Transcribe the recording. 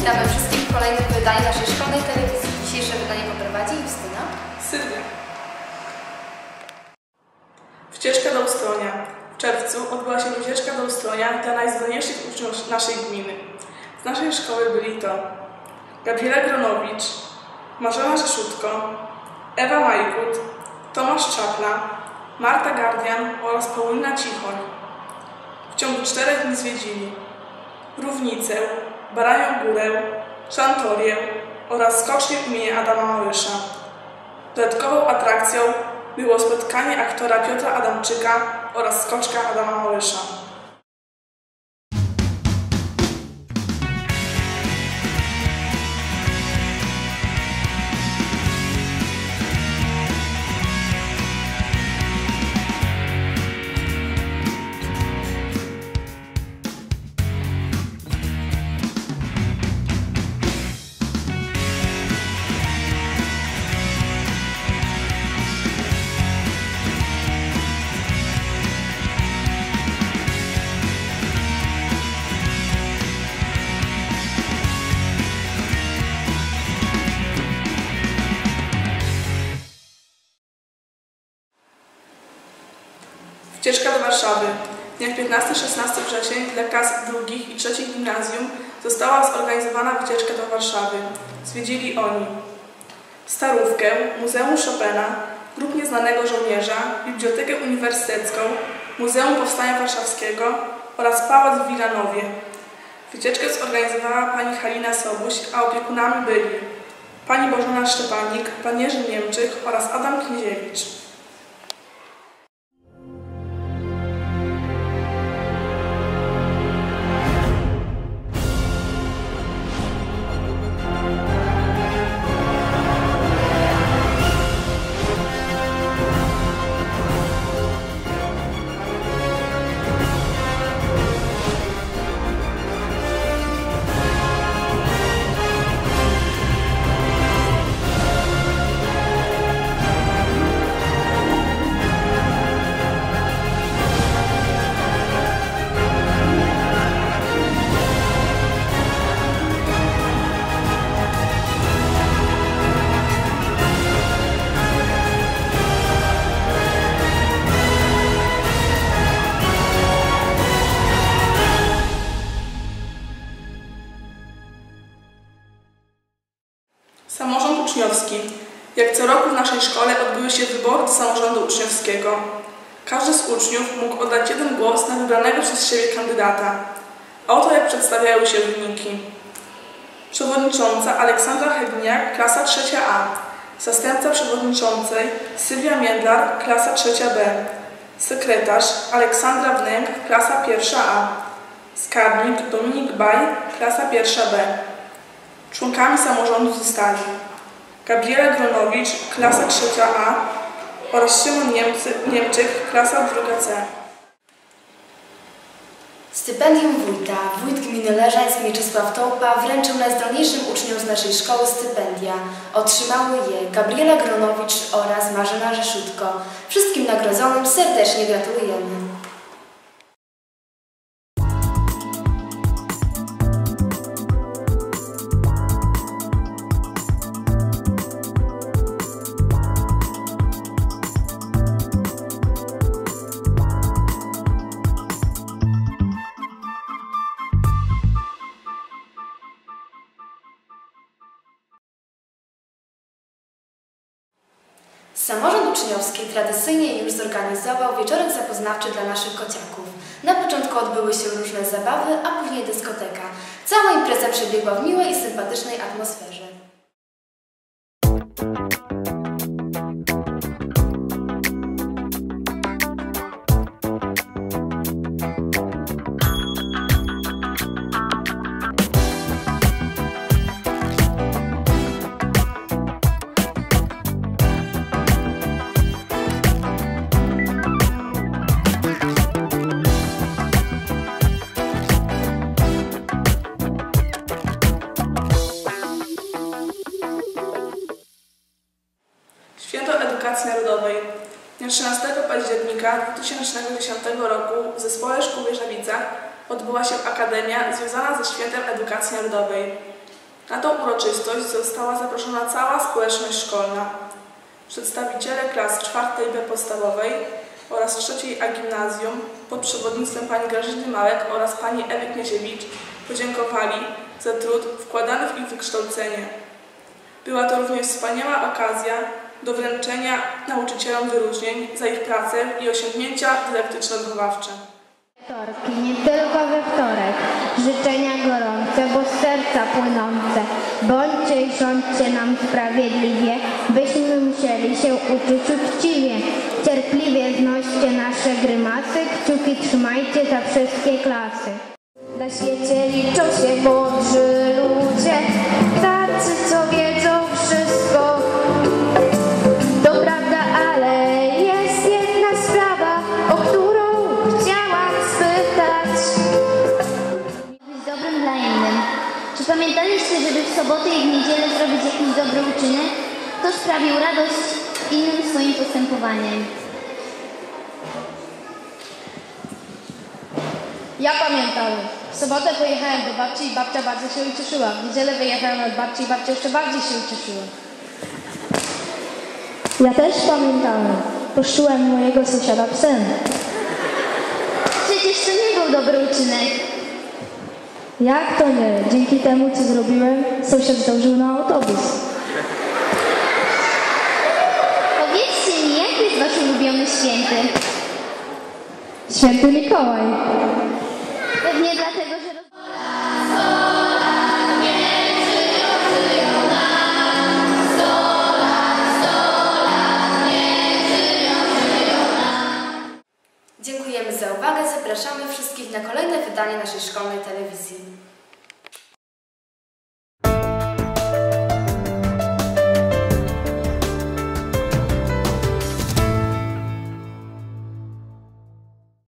Witamy wszystkich w kolejnym wydaniu naszej szkolnej telewizji. Dzisiejsze wydanie poprowadzi Justyna. Sylwia. Wcieczka do Ustronia. W czerwcu odbyła się wycieczka do Ustronia dla najzdolniejszych uczniów naszej gminy. Z naszej szkoły byli to Gabriela Gronowicz, Marzena Rzeszutko, Ewa Majkut, Tomasz Czapla, Marta Gardian oraz Paulina Cichoń. W ciągu czterech dni zwiedzili Równicę, Baranią Górę, Szantorię oraz skocznię imienia Adama Małysza. Dodatkową atrakcją było spotkanie aktora Piotra Adamczyka oraz skoczka Adama Małysza. Wcieczka do Warszawy. W dniach 15-16 wrzesień dla klas drugich i trzecich gimnazjum została zorganizowana wycieczka do Warszawy. Zwiedzili oni Starówkę, Muzeum Chopina, Grób Nieznanego Żołnierza, Bibliotekę Uniwersytecką, Muzeum Powstania Warszawskiego oraz Pałac w Wilanowie. Wycieczkę zorganizowała pani Halina Sobuś, a opiekunami byli pani Bożena Szczepanik, pan Jerzy Niemczyk oraz Adam Knieziewicz. Jak co roku w naszej szkole odbyły się wybory do samorządu uczniowskiego. Każdy z uczniów mógł oddać jeden głos na wybranego przez siebie kandydata. A oto jak przedstawiały się wyniki. Przewodnicząca Aleksandra Hebniak, klasa 3A. Zastępca przewodniczącej Sylwia Miedlar, klasa 3B. Sekretarz Aleksandra Wnęk, klasa 1A. Skarbnik Dominik Baj, klasa 1B. Członkami samorządu zostali Gabriela Gronowicz, klasa 3A oraz Szymon Niemcy, Niemczyk, klasa 2C. Stypendium wójta. Wójt gminy Leżańsk Mieczysław Tołpa wręczył najzdolniejszym uczniom z naszej szkoły stypendia. Otrzymały je Gabriela Gronowicz oraz Marzena Rzeszutko. Wszystkim nagrodzonym serdecznie gratulujemy. Samorząd uczniowski tradycyjnie już zorganizował wieczorek zapoznawczy dla naszych kociaków. Na początku odbyły się różne zabawy, a później dyskoteka. Cała impreza przebiegła w miłej i sympatycznej atmosferze. 2010 roku w Zespole Szkół w Wierzawicach odbyła się Akademia związana ze Świętem Edukacji Narodowej. Na tą uroczystość została zaproszona cała społeczność szkolna. Przedstawiciele klas czwartej B podstawowej oraz trzeciej A gimnazjum pod przewodnictwem pani Grażyny Małek oraz pani Ewy Kmieziewicz podziękowali za trud wkładany w ich wykształcenie. Była to również wspaniała okazja do wręczenia nauczycielom wyróżnień za ich pracę i osiągnięcia dydaktyczno-wychowawcze. Wtorki, nie tylko we wtorek. Życzenia gorące, bo z serca płynące. Bądźcie i rządźcie nam sprawiedliwie, byśmy musieli się uczyć uczciwie. Cierpliwie znoście nasze grymasy, kciuki trzymajcie za wszystkie klasy. Na świecie liczą się mądrzy ludzie, tacy co wiedzą zrobić jakiś dobry uczynek? To sprawił radość innym swoim postępowaniem. Ja pamiętam. W sobotę pojechałem do babci i babcia bardzo się ucieszyła. W niedzielę wyjechałem od babci i babcia jeszcze bardziej się ucieszyła. Ja też pamiętałem. Poszczułem mojego sąsiada psem. Przecież to nie był dobry uczynek. Jak to nie? Dzięki temu, co zrobiłem, sąsiad zdążył na autobus. Powiedzcie mi, jaki jest wasz ulubiony święty? Święty Mikołaj. Pewnie dlatego, że... na kolejne wydanie naszej szkolnej telewizji.